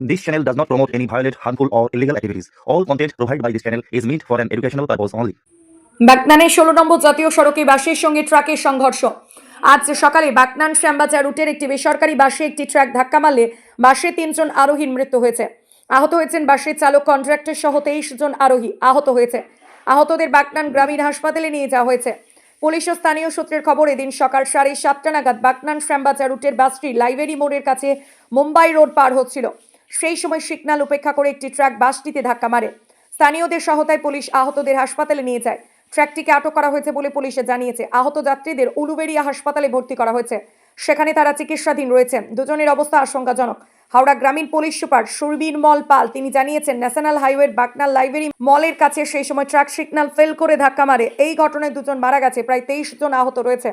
This channel does not promote any violent, harmful, or illegal activities. All content provided by this channel is meant for an educational purpose only. বাগনানে ষোলো নম্বর জাতীয় সড়কে বাসের সঙ্গে ট্রাকের সংঘর্ষ। আজ সকালে বাগনান শ্যামবাজার রুটের একটি বেসরকারি বাসে একটি ট্রাক ধাক্কা মারলে বাসে তিনজন আরোহীর মৃত্যু হয়েছে। আহত হয়েছেন বাসের চালক কন্ট্রাক্টর সহ তেইশ জন আরোহী আহত হয়েছে। আহতদের বাগনান গ্রামীণ হাসপাতালে নিয়ে যাওয়া হয়েছে। পুলিশ ও স্থানীয় সূত্রের খবর এদিন সকাল সাড়ে সাতটা নাগাদ বাগনান শ্যামবাজার রুটের বাসটি লাইব্রেরি মোড়ের কাছে মুম্বাই রোড পার হচ্ছিল। সেই সময় সিগনাল উপেক্ষা করে একটি ট্রাক বাসটিতে ধাক্কা মারে। স্থানীয়দের সহায়তায় পুলিশ আহতদের হাসপাতালে নিয়ে যায়। ট্রাকটিকে আটক করা হয়েছে বলে পুলিশে জানিয়েছে। আহত যাত্রীদের উলুবেড়িয়া হাসপাতালে ভর্তি করা হয়েছে। সেখানে তারা চিকিৎসাধীন রয়েছেন। দুজনের অবস্থা আশঙ্কাজনক। হাওড়া গ্রামীণ পুলিশ সুপার সুরবীর মল পাল, তিনি জানিয়েছেন, ন্যাশনাল হাইওয়ের বাকনাল লাইব্রেরি মলের কাছে সেই সময় ট্রাক সিগন্যাল ফেল করে ধাক্কা মারে। এই ঘটনায় দুজন মারা গেছে। প্রায় তেইশ জন আহত রয়েছে।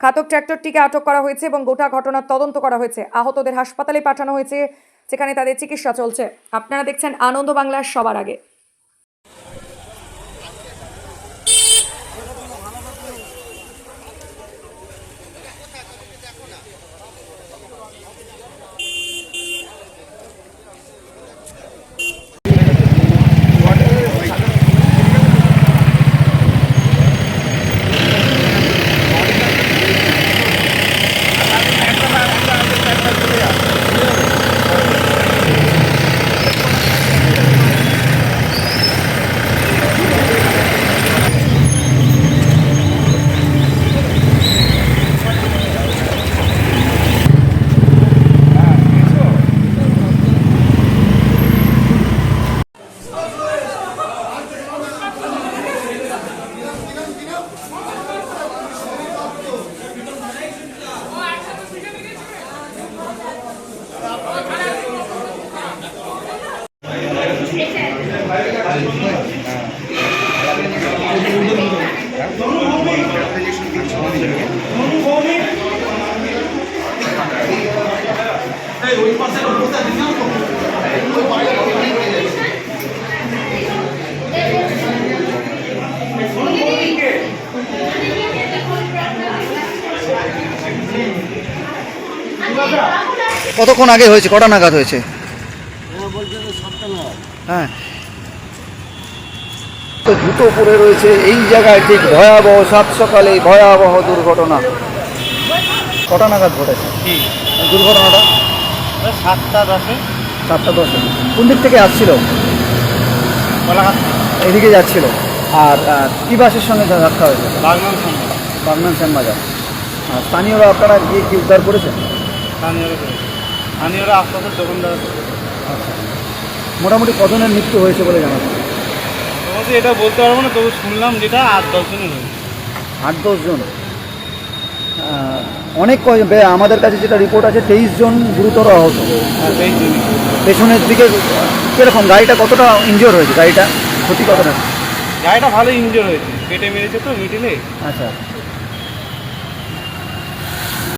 ঘাতক ট্র্যাক্টরটিকে আটক করা হয়েছে এবং গোটা ঘটনার তদন্ত করা হয়েছে। আহতদের হাসপাতালে পাঠানো হয়েছে যেখানে তাদের চিকিৎসা চলছে। আপনারা দেখছেন আনন্দ বাংলার সবার আগে। কতক্ষণ আগে হয়েছে? কটা নাগাদ হয়েছে? হ্যাঁ। তো জুতো পরে রয়েছে এই জায়গায় ঠিক ভয়াবহ সাত সকালে ভয়াবহ দুর্ঘটনা। কটা নাগাদ ঘটেছে দুর্ঘটনাটা? সাতটা দশে। সাতটা দশে। কোন দিক থেকে আসছিল? এদিকে যাচ্ছিল। আর কি বাসের সঙ্গে ধাক্কা হয়েছে? বাগনান বাগনান শ্যামবাজার আর স্থানীয়রা আপনারা গিয়ে কি উদ্ধার করেছেন? স্থানীয়রা স্থানীয়রা আশপাশের দোকানদার আচ্ছা। মোটামুটি কজনের মৃত্যু হয়েছে বলে জানা যায়? এটা বলতে পারব না তবু শুনলাম যেটা আট দশজনের হয়েছে। আট দশজন অনেক কয়- আমাদের কাছে যেটা রিপোর্ট আছে তেইশ জন গুরুতর আহত। জনই পেছনের দিকে কীরকম? গাড়িটা কতটা ইনজোর হয়েছে? গাড়িটা ক্ষতি কতটা? গাড়িটা ভালো ইনজোর হয়েছে। পেটে মেরেছে তো মিডিলে আচ্ছা।